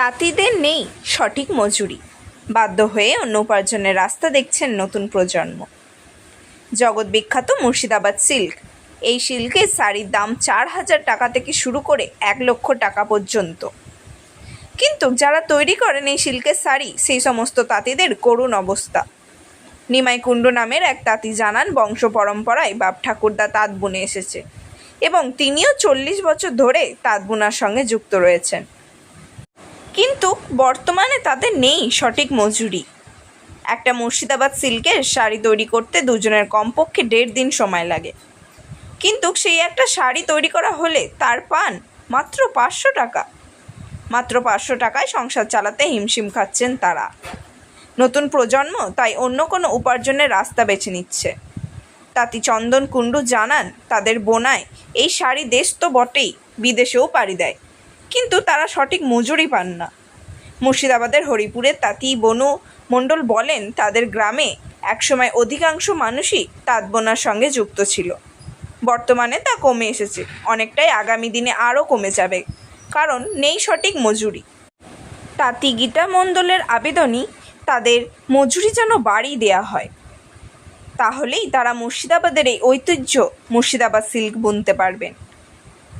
তাঁতিদের নেই সঠিক মজুরি। বাধ্য হয়ে অন্য উপার্জনের রাস্তা দেখছেন নতুন প্রজন্ম। জগৎ বিখ্যাত মুর্শিদাবাদ সিল্ক। এই সিল্কের শাড়ির দাম চার হাজার টাকা থেকে শুরু করে এক লক্ষ টাকা পর্যন্ত। কিন্তু যারা তৈরি করেন এই সিল্কের শাড়ি, সেই সমস্ত তাঁতিদের করুণ অবস্থা। নিমাই কুণ্ডু নামের এক তাঁতি জানান বংশ পরম্পরায় বাপ ঠাকুরদা তাঁত বুনে এসেছে এবং তিনিও চল্লিশ বছর ধরে তাঁত বোনার সঙ্গে যুক্ত রয়েছেন। কিন্তু বর্তমানে তাদের নেই সঠিক মজুরি। একটা মুর্শিদাবাদ সিল্কের শাড়ি তৈরি করতে দুজনের কমপক্ষে দেড় দিন সময় লাগে। কিন্তু সেই একটা শাড়ি তৈরি করা হলে তার পান মাত্র পাঁচশো টাকা। মাত্র পাঁচশো টাকায় সংসার চালাতে হিমশিম খাচ্ছেন তারা। নতুন প্রজন্ম তাই অন্য কোনো উপার্জনের রাস্তা বেছে নিচ্ছে। তাঁতি চন্দন কুণ্ডু জানান, তাদের বোনায় এই শাড়ি দেশ তো বটেই, বিদেশেও পাড়ি দেয়। কিন্তু তারা সঠিক মজুরি পান না। মুর্শিদাবাদের হরিপুরের তাঁতি বনু মণ্ডল বলেন, তাদের গ্রামে একসময় অধিকাংশ মানুষই তাঁত বোনার সঙ্গে যুক্ত ছিল। বর্তমানে তা কমে এসেছে। অনেকটাই আগামী দিনে আরও কমে যাবে। কারণ নেই সঠিক মজুরি। তাঁতি গীতা মণ্ডলের আবেদনই তাদের মজুরি যেন বাড়িয়ে দেওয়া হয়। তাহলেই তারা মুর্শিদাবাদের এই ঐতিহ্য মুর্শিদাবাদ সিল্ক বুনতে পারবেন।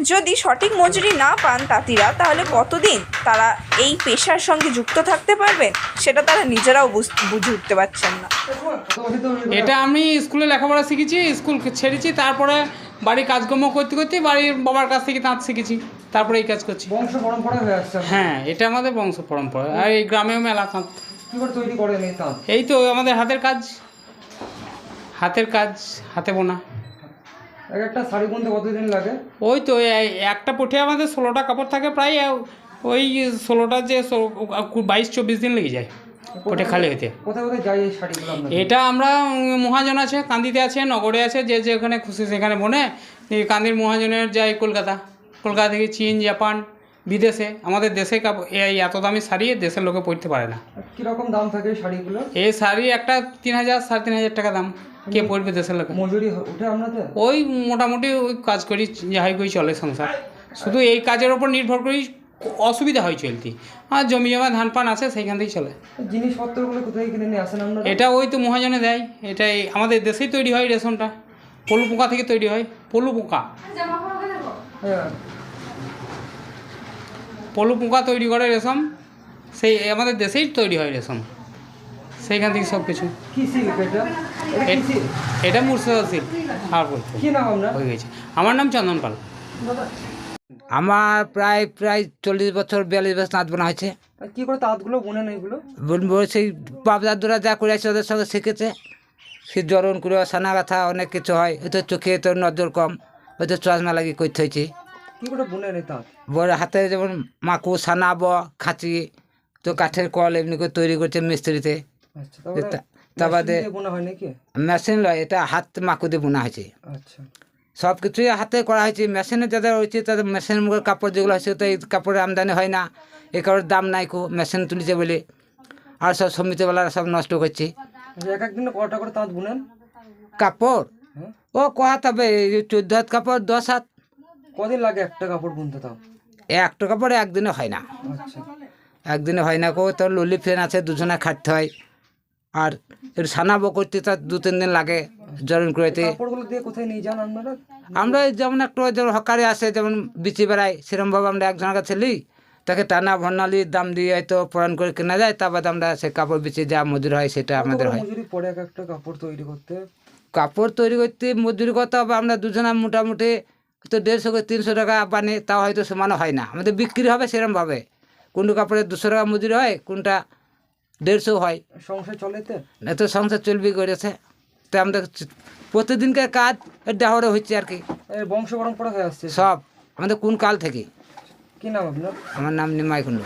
যদি সঠিক মজুরি না পান তাঁতিরা তাহলে কতদিন তারা এই পেশার সঙ্গে যুক্ত থাকতে পারবেন? সেটা তারা নিজেরাও বুঝ- বুঝে উঠতে পারছেন না। এটা আমি স্কুলে লেখাপড়া শিখেছি স্কুল ছেড়েছি তারপরে বাড়ির কাজকর্ম করতে করতে বাড়ির বাবার কাছ থেকে তাঁত শিখেছি তারপরে এই কাজ করছি। বংশ পরম্পরা হয়ে আসছে হ্যাঁ এটা আমাদের বংশ পরম্পরা। আর এই গ্রামেও মেলা তাঁত। তৈরি করেন তাঁত? এই তো আমাদের হাতের কাজ হাতের কাজ হাতে বোনা। এক একটা শাড়ি বুনতে কতদিন লাগে? ওই তো একটা পুঠে আমাদের ষোলোটা কাপড় থাকে প্রায় ওই ষোলোটা যে বাইশ চব্বিশ দিন লেগে যায় পুঠে খালি হইতে। এটা আমরা মহাজন আছে কান্দিতে আছে নগরে আছে যে যেখানে খুশি সেখানে বনে কান্দির মহাজনের যাই কলকাতা। কলকাতা থেকে চীন জাপান বিদেশে আমাদের দেশে এই এত দামি শাড়ি দেশের লোকে পরতে পারে না। কীরকম দাম থাকে শাড়িগুলো এই শাড়ি একটা তিন হাজার সাড়ে তিন হাজার টাকা দাম। কে পড়বে দেশের লোকে? মজুরি আপনাদের? ওই মোটামুটি ওই কাজ করি যাই করি চলে সংসার। শুধু এই কাজের ওপর নির্ভর করেই অসুবিধা হয় চলতি। আর জমি জমা ধান পান আছে সেইখান থেকেই চলে। জিনিসপত্রগুলো কোথায় কিনে নিয়ে আসেন আপনারা? এটা ওই তো মহাজনে দেয়। এটাই আমাদের দেশেই তৈরি হয় রেশনটা। পলু পোকা থেকে তৈরি হয় পলু পোকা। হ্যাঁ। পলু পোকা তৈরি করে রেশম সেই আমাদের দেশেই তৈরি হয় রেশম। সেইখান থেকে সব কিছু। কি সিল্ক এটা? এটা কি সিল্ক এটা মুর্শিদাবাদ সিল্ক আর বলতে কি নাম আপনার? হয়ে গেছে। আমার নাম চন্দন পাল। আমার প্রায় প্রায় চল্লিশ বছর বিয়াল্লিশ বছর তাঁত বোনা হয়েছে। আর কি করে তাঁতগুলো বুনেন এইগুলো বলব সেই বাপ দাদুরা যা করে আছে ওদের সঙ্গে শিখেছে। শীত জ্বরণ করে সানা ব্যথা অনেক কিছু হয়। হয়তো চোখে তো নজর কম। হয়তো চশমা লাগি করতে হয়েছে। কি করে বুনেন এই তাঁত? বড় হাতে যেমন মাকু সানা ব খাঁচি তো কাঠের কল এমনি করে তৈরি করছে মিস্ত্রিতে। তা- বাদে মেশিন লয় এটা হাত মাকু দিয়ে বোনা হয়েছে। আচ্ছা। সব কিছুই হাতে করা হয়েছে মেশিনে যাদের হয়েছে তাদের মেশিনের মুখের কাপড় যেগুলো হয়েছে তো এই কাপড়ের আমদানি হয় না। এই কাপড়ের দাম নাই কো মেশিন তুলেছে বলে। আর সব সমিতিওয়ালারা সব নষ্ট করছে। আচ্ছা, এক একদিনে কটা করে তাঁত বুনেন? কাপড়? হ্যাঁ। ও কয়া তবে চোদ্দ হাত কাপড় দশ হাত? কদিন লাগে একটা কাপড় বুনতে তাও? একটা কাপড় একদিনে হয় না। আচ্ছা। একদিনে হয় না কো তোর ললি ফ্রেন আছে দুজনে খাটতে হয়। আর সানাবো করতে তার দু তিন দিন লাগে জরুন করেতে আমরা যেমন একটু যেমন হকারে আসে যেমন বিচি বেড়াই সেরমভাবে আমরা একজনের কাছে লি তাকে টানা ভর্নালি দাম দিয়ে হয়তো পরান করে কেনা যায় তারপর আমরা সে কাপড় বিচে যা মজুরি হয় সেটা আমাদের হয়। একটা কাপড় তৈরি করতে? কাপড় তৈরি করতে মজুরি করতে হবে আমরা দুজনা মোটামুটি তো দেড়শো করে তিনশো টাকা বানে তাও হয়তো সমানও হয় না। আমাদের বিক্রি হবে সেরমভাবে। কোনটা কাপড়ে দুশো টাকা মজুরি হয় কোনটা দেড়শো হয়। সংসার চলে তো? সংসার চলবি করেছে তো আমাদের প্রতিদিনকার কাজ ডাহরে হচ্ছে আর কি। বংশ পরম্পরা হয়ে আসছে? সব। আমাদের কোন কাল থেকে। কি নাম আপনার? আমার নাম নিমাই কুণ্ডু